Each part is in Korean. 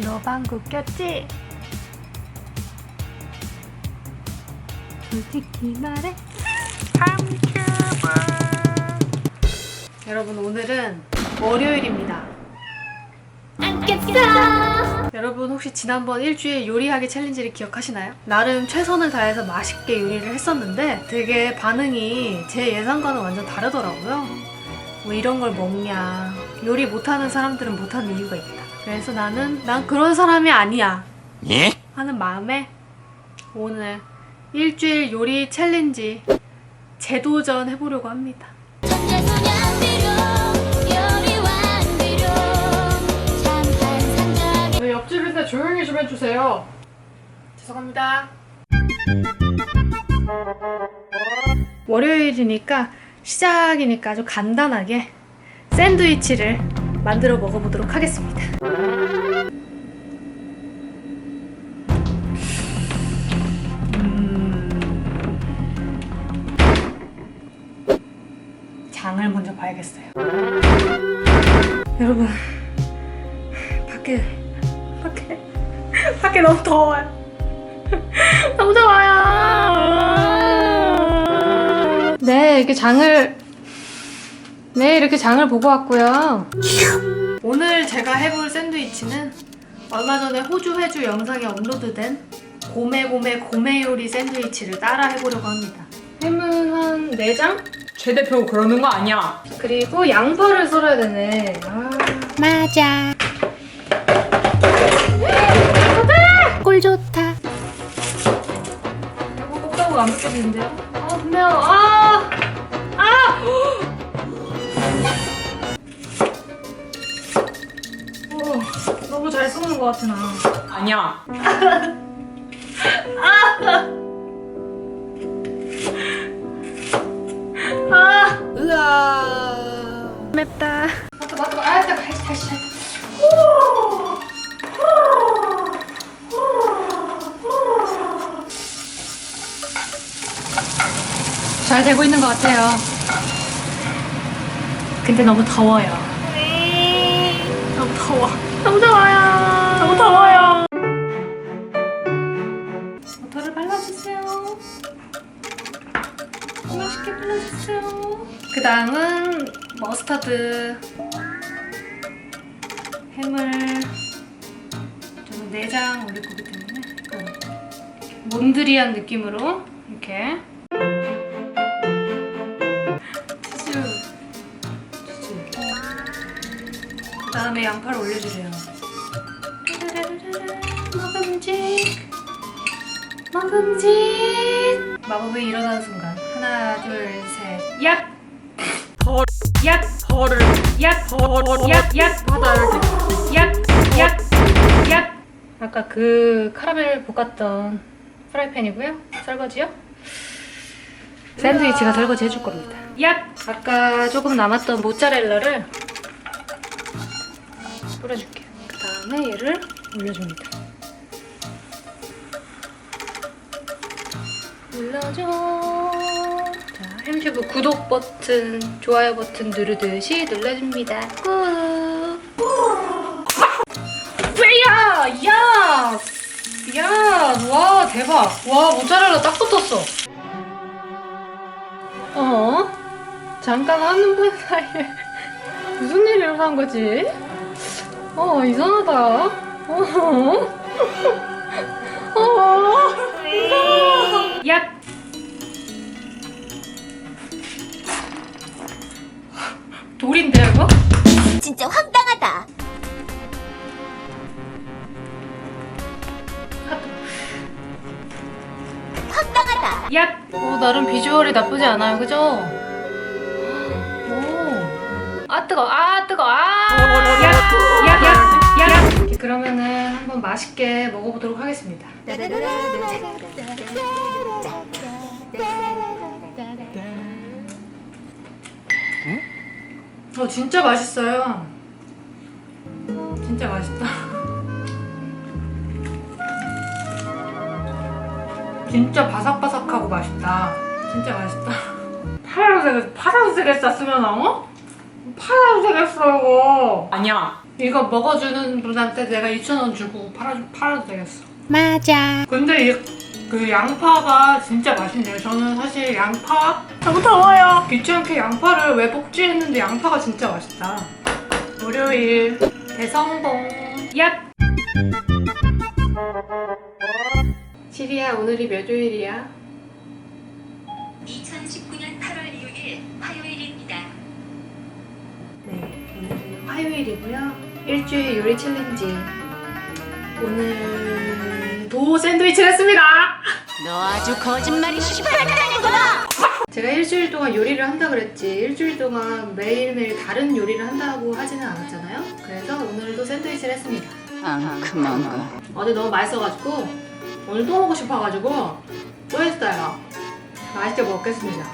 너 방구 꼈지? 솔직히 말해. 여러분 오늘은 월요일입니다. 안 깼어. 여러분 혹시 지난번 일주일 요리하기 챌린지를 기억하시나요? 나름 최선을 다해서 맛있게 요리를 했었는데 되게 반응이 제 예상과는 완전 다르더라고요. 뭐 이런 걸 먹냐. 요리 못하는 사람들은 못하는 이유가 있다. 그래서 나는 난 그런 사람이 아니야. 예? 하는 마음에 오늘 일주일 요리 챌린지 재도전 해보려고 합니다. 네, 옆집인데 조용히 좀 해주세요. 죄송합니다. 월요일이니까 시작이니까 아주 간단하게 샌드위치를 만들어 먹어보도록 하겠습니다. 음. 장을 먼저 봐야겠어요. 여러분, 밖에 밖에 밖에 너무 더워요. 너무 더워요. 네, 이렇게 장을 네, 이렇게 장을 보고 왔고요. 오늘 제가 해볼 샌드위치는 얼마 전에 호주 회주 영상에 업로드된 고메고메 고메 요리 샌드위치를 따라 해보려고 합니다. 햄은 한 4장? 최 대표 그러는 거 아니야. 그리고 양파를 썰어야 되네. 아. 맞아. 꿀 좋다. 이거 꼭안 벗겨지는데요? 아, 분명, 아! 아! 너무 잘 쏘는 것 같아, 나. 아니야. 아! 으아. 맵다. 맞다, 맞다, 맞다. 아, 다시, 다시, 다시. 잘 되고 있는 것 같아요. 근데 너무 더워요. 너무 더워. 너무 더워요. 너무 더워요. 버터를 발라주세요. 맛있게 발라주세요. 그 다음은 머스타드 햄을 저는 내장 올릴 거기 때문에 몬드리안 느낌으로 이렇게 치즈 치즈 그 다음에 양파를 올려주세요 먹음직 마법이 일어나는 순간 하나 둘셋얍 헐. 얍 헐을. 얍 헐. 얍, 얍, 하다 이렇게. 얍, 얍, 얍. 아까 그 카라멜 볶았던 프라이팬이고요. 설거지요. 샌드위치가 설거지 해줄 겁니다. 얍. 아까 조금 남았던 모짜렐라를 뿌려줄게요. 그 다음에 얘를 올려줍니다. 눌러줘. 자, 햄튜브 구독 버튼, 좋아요 버튼 누르듯이 눌러줍니다. 꾹. 왜야! 야! 야! 와, 대박. 와, 모짜렐라 딱 붙었어. 어? 잠깐 하는 분 사이에 무슨 일이 일어난 거지? 어, 이상하다. 어? 어? 무 돌인데요, 이거? 진짜 황당하다. 황당하다. 얍! 오, 나름 비주얼이 나쁘지 않아요, 그죠? 오. 아, 뜨거, 아, 뜨거, 아! 얍! 얍! 얍! 얍! 그러면은 한번 맛있게 먹어보도록 하겠습니다. 어, 진짜 맛있어요. 진짜 맛있다. 진짜 바삭바삭하고 맛있다. 진짜 맛있다. 파란색, 파란색에 쌌으면 어? 파란색에 써 이거. 아니야. 이거 먹어주는 분한테 내가 2,000원 주고 팔아, 팔아도 되겠어. 맞아. 근데 이, 그 양파가 진짜 맛있네요. 저는 사실 양파 너무 더워요. 귀찮게 양파를 왜 볶지 했는데 양파가 진짜 맛있다. 월요일 대성공. 얍. 시리야 오늘이 몇 요일이야? 2019년 8월 6일 화요일입니다. 네, 오늘은 화요일이고요. 일주일 요리 챌린지. 오늘도 샌드위치를 했습니다. 너 아주 거짓말이 시발하는구나. 제가 일주일 동안 요리를 한다 그랬지. 일주일 동안 매일매일 다른 요리를 한다고 하지는 않았잖아요. 그래서 오늘도 샌드위치를 했습니다. 아, 그만 가. 어제 너무 맛있어가지고 오늘 또 먹고 싶어가지고 또 했어요. 맛있게 먹겠습니다.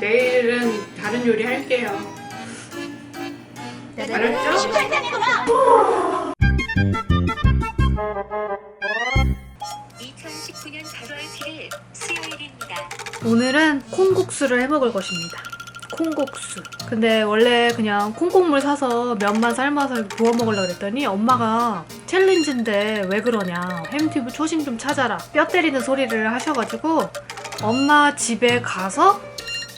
내일은 다른 요리 할게요. 알았죠? 2019년 오늘은 콩국수를 해 먹을 것입니다. 콩국수. 근데 원래 그냥 콩국물 사서 면만 삶아서 부어 먹으려고 그랬더니 엄마가 챌린지인데 왜 그러냐. 햄튜브 초심 좀 찾아라. 뼈 때리는 소리를 하셔가지고 엄마 집에 가서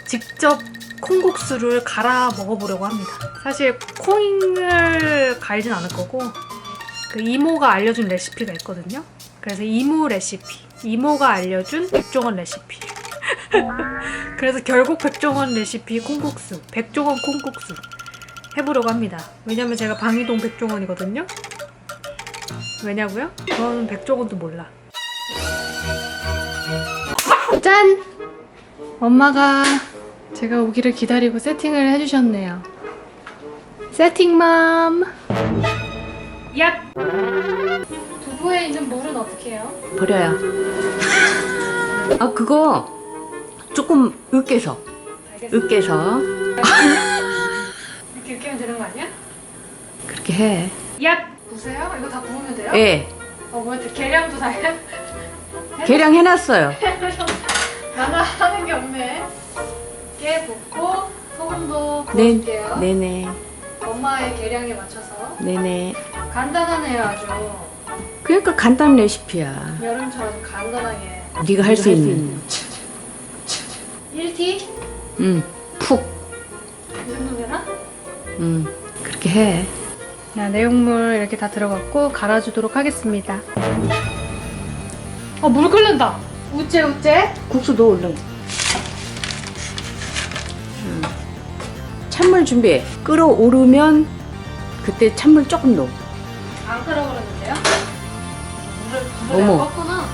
직접 콩국수를 갈아 먹어보려고 합니다. 사실 콩을 갈진 않을 거고 그 이모가 알려준 레시피가 있거든요. 그래서 이모 레시피. 이모가 알려준 백종원 레시피. 그래서 결국 백종원 레시피 콩국수, 백종원 콩국수 해보려고 합니다. 왜냐면 제가 방이동 백종원이거든요. 왜냐고요? 저는 백종원도 몰라. 짠! 엄마가 제가 오기를 기다리고 세팅을 해주셨네요. 세팅맘! 얍! 두부에 있는 물은 어떻게 해요? 버려요. 아 그거 조금 으깨서 으깨서 이렇게 하면 되는 거 아니야? 그렇게 해. 얍! 보세요. 이거 다 부으면 돼요? 예. 어, 뭐야, 계량도 다 해? 계량 해놨어요. 나나 하는 게 없네. 깨 붓고 소금도 네, 부어줄게요. 네네, 엄마의 계량에 맞춰서 네네. 간단하네요 아주. 그러니까 간단 레시피야. 여름처럼 간단하게. 네가 할 수 있는. 1티? 응. 푹. 이 정도 되나? 응. 그렇게 해. 자, 내용물 이렇게 다 들어갔고 갈아주도록 하겠습니다. 어, 물 끓는다. 우째 우째. 국수도 얼른. 응. 찬물 준비해. 끓어오르면 그때 찬물 조금 넣어. 안 끓어 그러는데요? 물을 물을 어머. 껐구나.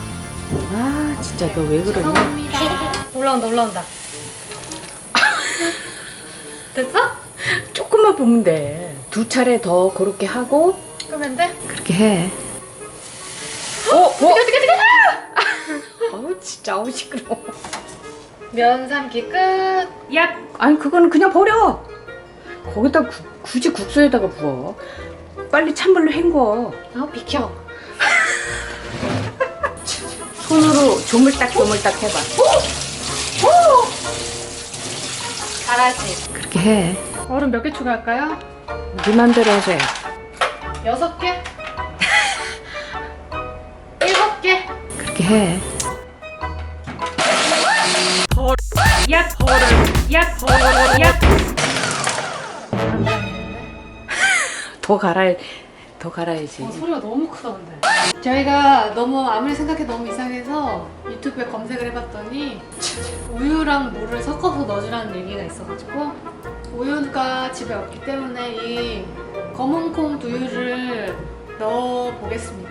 아 진짜 너 왜 그러냐? 죄송합니다. 올라온다 올라온다. 됐어? 조금만 보면 돼. 두 차례 더 그렇게 하고 끄면 돼? 그렇게 해. 어, 어, 어떻게 어떻게 어떻게? 어우 진짜 어우 시끄러워. 면 삶기 끝. 얍. 아니 그거는 그냥 버려. 거기다 구- 굳이 국수에다가 부어. 빨리 찬물로 헹궈. 아 비켜. 손으로 조물딱 조물딱 해봐. 잘하지. 그렇게 해. 얼음 몇 개 추가할까요? 네 맘대로 해. 여섯 개? 일곱 개? 그렇게 해. 얍. 더 갈아 더 갈아야지. 어, 소리가 너무 크다 근데. 저희가 너무 아무리 생각해도 너무 이상해서 유튜브에 검색을 해봤더니 우유랑 물을 섞어서 넣어주라는 얘기가 있어가지고 우유가 집에 없기 때문에 이 검은콩 두유를 넣어보겠습니다.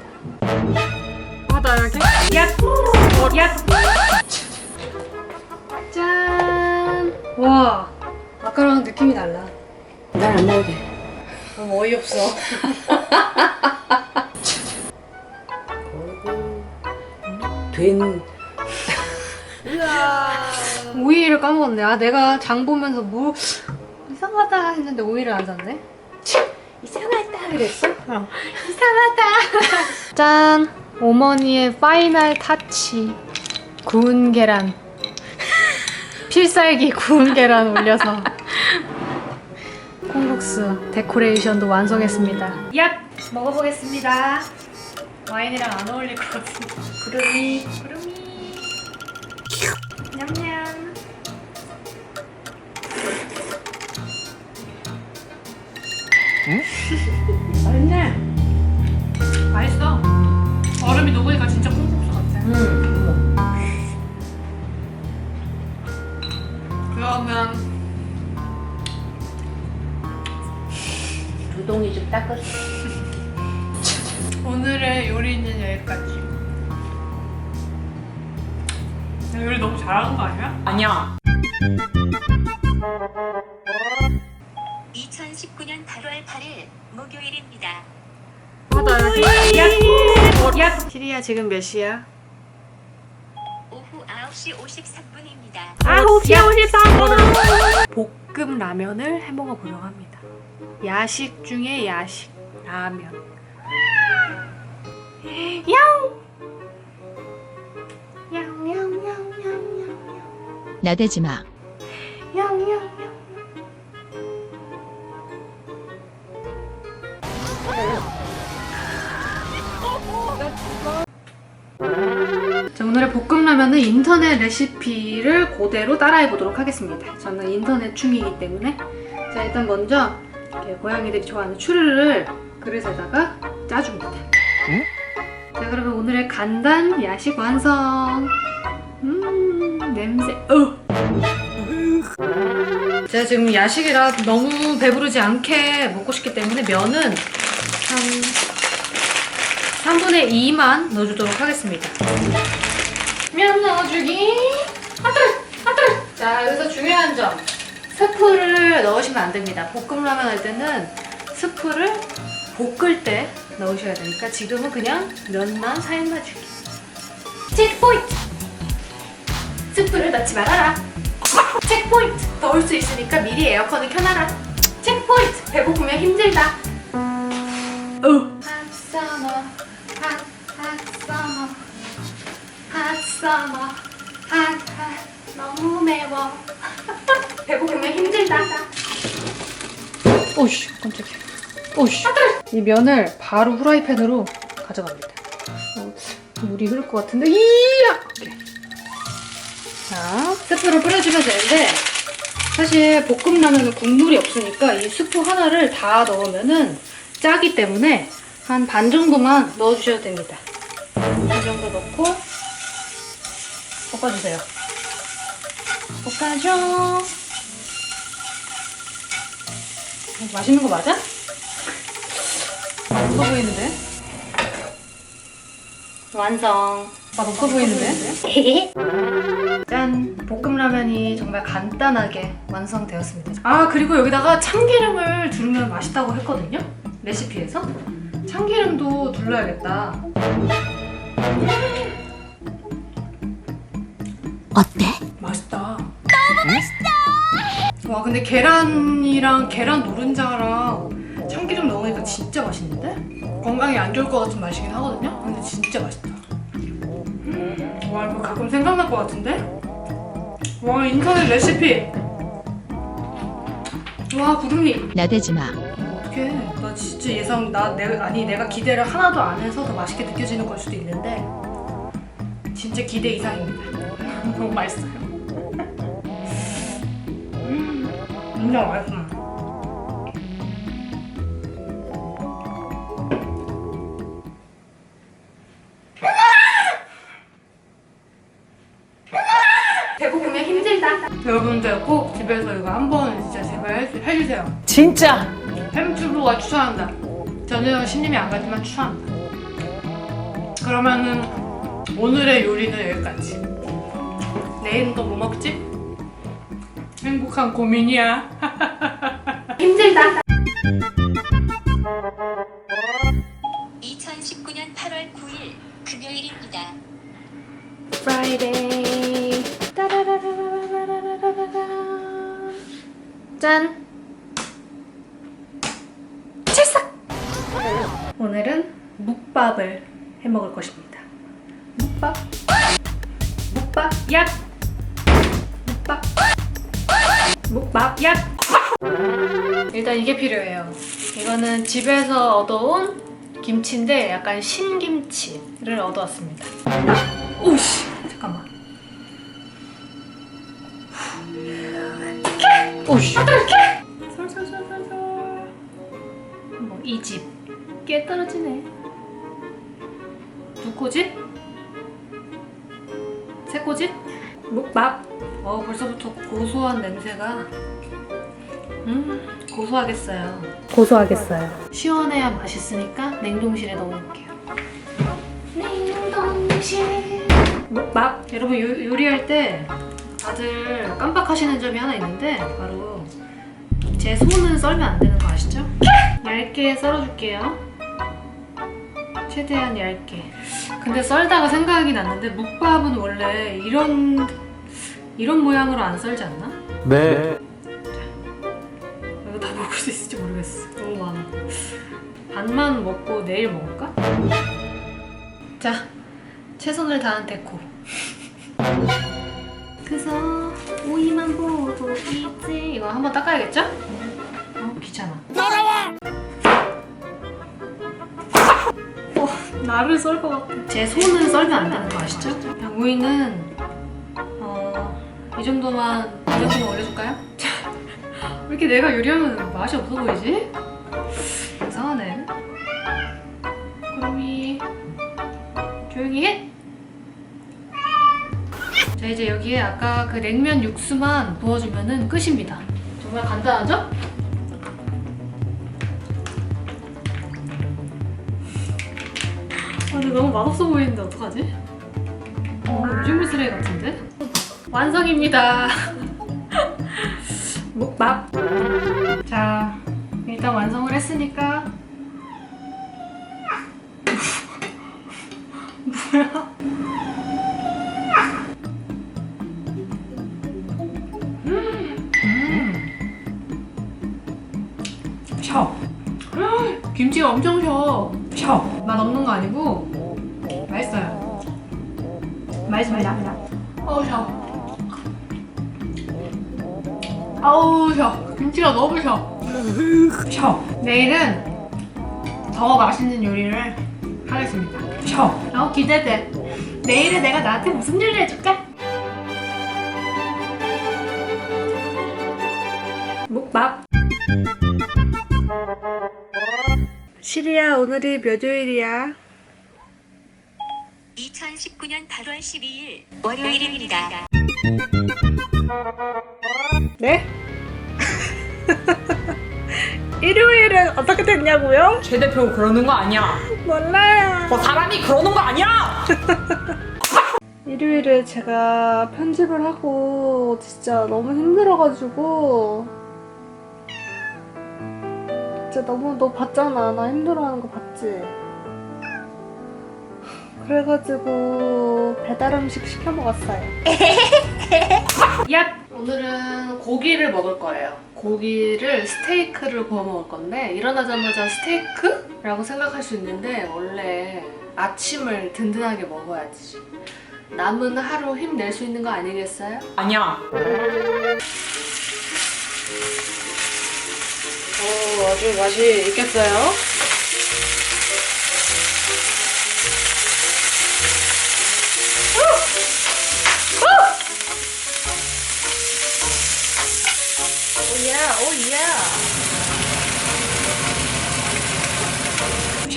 바닥에 얍! 얍! 짠! 와 아까랑 느낌이 달라. 난안 돼. 너무 어이없어. 된 오이를 까먹었네. 아, 내가 장 보면서 뭐 이상하다 했는데 오이를 안 샀네. 이상하다 그랬어? 어. 이상하다. 짠. 어머니의 파이널 타치. 구운 계란. 필살기 구운 계란 올려서. 스타벅스 데코레이션도 완성했습니다. 얍! 먹어보겠습니다. 와인이랑 안 어울릴 것 같은데. 구름이, 구름이. 냠냠. 맛있네. 맛있어. 얼음이 녹으니까 진짜 콩국수 같아. 그 좀 닦았어. 오늘의 요리는 여기까지. 나 요리 너무 잘하는 거 아니야? 아니야. 2019년 8월 8일 목요일입니다. 야, 야. 시리야 지금 몇 시야? 오후 9시 53분입니다. 9시 53분. 볶음 라면을 해 먹어 보려고 합니다. 야식 중에 야식 라면. 야옹. 야옹야옹야옹야옹. 나대지 마. 야옹야옹. 자, 오늘의 볶음라면은 인터넷 레시피를 그대로 따라해 보도록 하겠습니다. 저는 인터넷 충이기 때문에. 자, 일단 먼저 이렇게 고양이들이 좋아하는 추르를 그릇에다가 짜줍니다. 자, 그러면 오늘의 간단 야식 완성. 음, 냄새. 어. 제가 지금 야식이라 너무 배부르지 않게 먹고 싶기 때문에 면은 한 3분의 2만 넣어주도록 하겠습니다. 면 넣어주기. 아뜨! 아뜨! 자, 여기서 중요한 점. 스프를 넣으시면 안 됩니다. 볶음라면 할 때는 스프를 볶을 때 넣으셔야 되니까 지금은 그냥 면만 살만 주기. 체크포인트! 스프를 넣지 말아라. 체크포인트! 더울 수 있으니까 미리 에어컨을 켜놔라. 체크포인트! 배고프면 힘들다. 어. Hot summer, hot, hot summer, hot summer, hot, hot, 너무 매워. 배고프면 힘들다. 오씨, 깜짝이야. 오씨. 이 면을 바로 후라이팬으로 가져갑니다. 어, 물이 흐를 것 같은데, 이야! 자, 스프를 뿌려주면 되는데, 사실 볶음라면은 국물이 없으니까 이 스프 하나를 다 넣으면은 짜기 때문에 한 반 정도만 넣어주셔도 됩니다. 반 정도 넣고 볶아주세요. 볶아줘. 어, 맛있는 거 맞아? 맛없어 보이는데? 완성. 맛없어 보이는데? 짠! 볶음라면이 정말 간단하게 완성되었습니다. 아, 그리고 여기다가 참기름을 두르면 맛있다고 했거든요? 레시피에서. 참기름도 둘러야겠다. 어때? 맛있다. 와, 근데 계란이랑 계란 노른자랑 참기름 넣으니까 진짜 맛있는데? 건강에 안 좋을 것 같은 맛이긴 하거든요? 근데 진짜 맛있다. 음, 와, 이거 가끔 생각날 것 같은데? 와, 인터넷 레시피! 와, 구름이! 나대지 마. 어떡해. 나 진짜 예상, 나, 내가, 아니, 내가 기대를 하나도 안 해서 더 맛있게 느껴지는 걸 수도 있는데, 진짜 기대 이상입니다. 너무 맛있어요. 진짜 맛있어. 배고프면 힘들다. 여러분들 꼭 집에서 이거 한번 진짜 제발 해- 해주세요. 진짜. 햄튜브가 추천한다. 저는 신림이 안 가지만 추천한다. 그러면은 오늘의 요리는 여기까지. 내일은 또 뭐 먹지? 행복한 고민이야. 힘들다. 2019년 8월 9일 금요일입니다. 프라이데이. 따라라라라라라라라라. 짠. 찰싹. 오늘은 묵밥을 해 먹을 것입니다. 묵밥. 묵밥. 야. 묵밥. 얍! 일단 이게 필요해요. 이거는 집에서 얻어온 김치인데 약간 신김치를 얻어왔습니다. 오씨 잠깐만. 오씨. 솔솔솔솔솔. 뭐이 집. 깨 떨어지네. 두 꼬집? 세 꼬집? 묵밥. 어 벌써부터 고소한 냄새가. 음 고소하겠어요. 고소하겠어요. 시원해야 맛있으니까 냉동실에 넣어놓을게요. 냉동실. 묵밥. 여러분 요, 요리할 때 다들 깜빡하시는 점이 하나 있는데 바로 제 손은 썰면 안 되는 거 아시죠? 얇게 썰어줄게요. 최대한 얇게. 근데 썰다가 생각이 났는데 묵밥은 원래 이런 이런 모양으로 안 썰지 않나? 네. 이거 다 먹을 수 있을지 모르겠어. 너무 많아. 반만 먹고 내일 먹을까? 자, 최선을 다한 데코. 그래서 오이만 보고 있지. 이거 한번 닦아야겠죠? 어, 귀찮아. 어, 나를 썰 것 같아. 제 손은 썰면 안 되는 거 아시죠? 오이는 어, 이 정도만 이 정도만 올려줄까요? 왜 이렇게 내가 요리하면 맛이 없어 보이지? 이상하네. 그럼이 조용히 해. 자 이제 여기에 아까 그 냉면 육수만 부어주면은 끝입니다. 정말 간단하죠? 아, 근데 너무 맛없어 보이는데 어떡하지? 어, 음식물 쓰레기 같은데? 완성입니다. 묵밥. 자, 일단 완성을 했으니까. 뭐야? 셔. 김치가 엄청 셔. 셔. 맛 없는 거 아니고 맛있어요. 맛있습니다. 어우 셔. 아우 셔. 김치가 너무 셔. 셔. 내일은 더 맛있는 요리를 하겠습니다. 셔. 어 기대돼. 내일은 내가 나한테 무슨 요리 해줄까? 묵밥. 시리야 오늘이 몇 요일이야? 2019년 8월 12일 월요일입니다. 네? 일요일은 어떻게 됐냐고요? 최 대표 그러는 거 아니야. 몰라요. 뭐 사람이 그러는 거 아니야. 일요일에 제가 편집을 하고 진짜 너무 힘들어가지고 진짜 너무 너 봤잖아 나 힘들어하는 거 봤지? 그래가지고 배달 음식 시켜 먹었어요 얍! 오늘은 고기를 먹을 거예요 고기를 스테이크를 구워 먹을 건데 일어나자마자 스테이크? 라고 생각할 수 있는데 원래 아침을 든든하게 먹어야지 남은 하루 힘낼 수 있는 거 아니겠어요? 아니야. 오, 아주 맛이 있겠어요?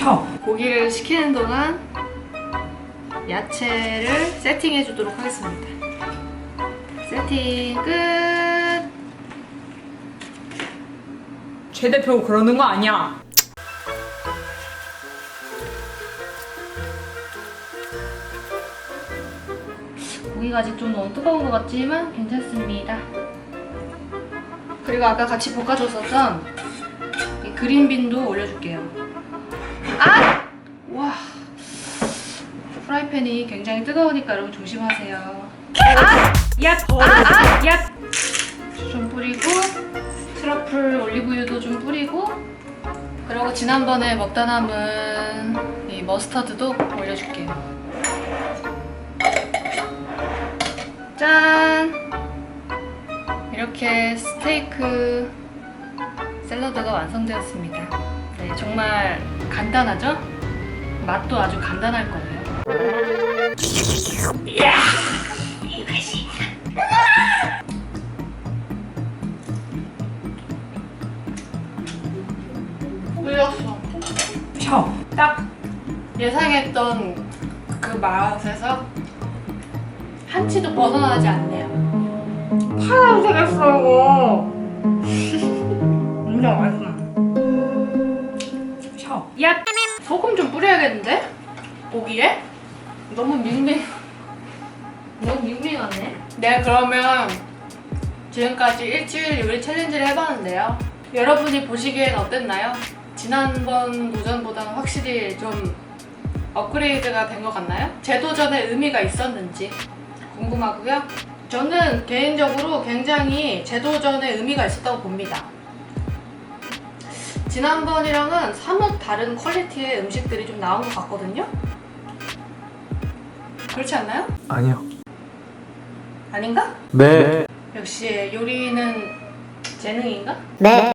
셔. 고기를 식히는 동안 야채를 세팅해 주도록 하겠습니다. 세팅 끝! 최 대표 그러는 거 아니야. 고기가 아직 좀 너무 뜨거운 것 같지만 괜찮습니다. 그리고 아까 같이 볶아줬었던 이 그린빈도 올려줄게요. 아! 와. 프라이팬이 굉장히 뜨거우니까 여러분 조심하세요. 아! 얍! 아! 아! 얍! 좀 뿌리고 트러플 올리브유도 좀 뿌리고 그리고 지난번에 먹다 남은 이 머스터드도 올려줄게요. 짠! 이렇게 이렇게 스테이크 샐러드가 완성되었습니다. 네, 정말 간단하죠? 맛도 아주 간단할 거예요. 흘렸어. 셔. 딱 예상했던 그 맛에서 한치도 벗어나지 않네요. 파란 색했어 이거. 엄청 맛있어. 뿌려야겠는데? 고기에? 너무 밍밍. 너무 밍밍하네. 네, 그러면 지금까지 일주일 요리 챌린지를 해봤는데요. 여러분이 보시기엔 어땠나요? 지난번 도전보다는 확실히 좀 업그레이드가 된 것 같나요? 재도전의 의미가 있었는지 궁금하고요. 저는 개인적으로 굉장히 재도전의 의미가 있었다고 봅니다. 지난번이랑은 사뭇 다른 퀄리티의 음식들이 좀 나온 것 같거든요? 그렇지 않나요? 아니요. 아닌가? 네. 역시 요리는 재능인가? 네.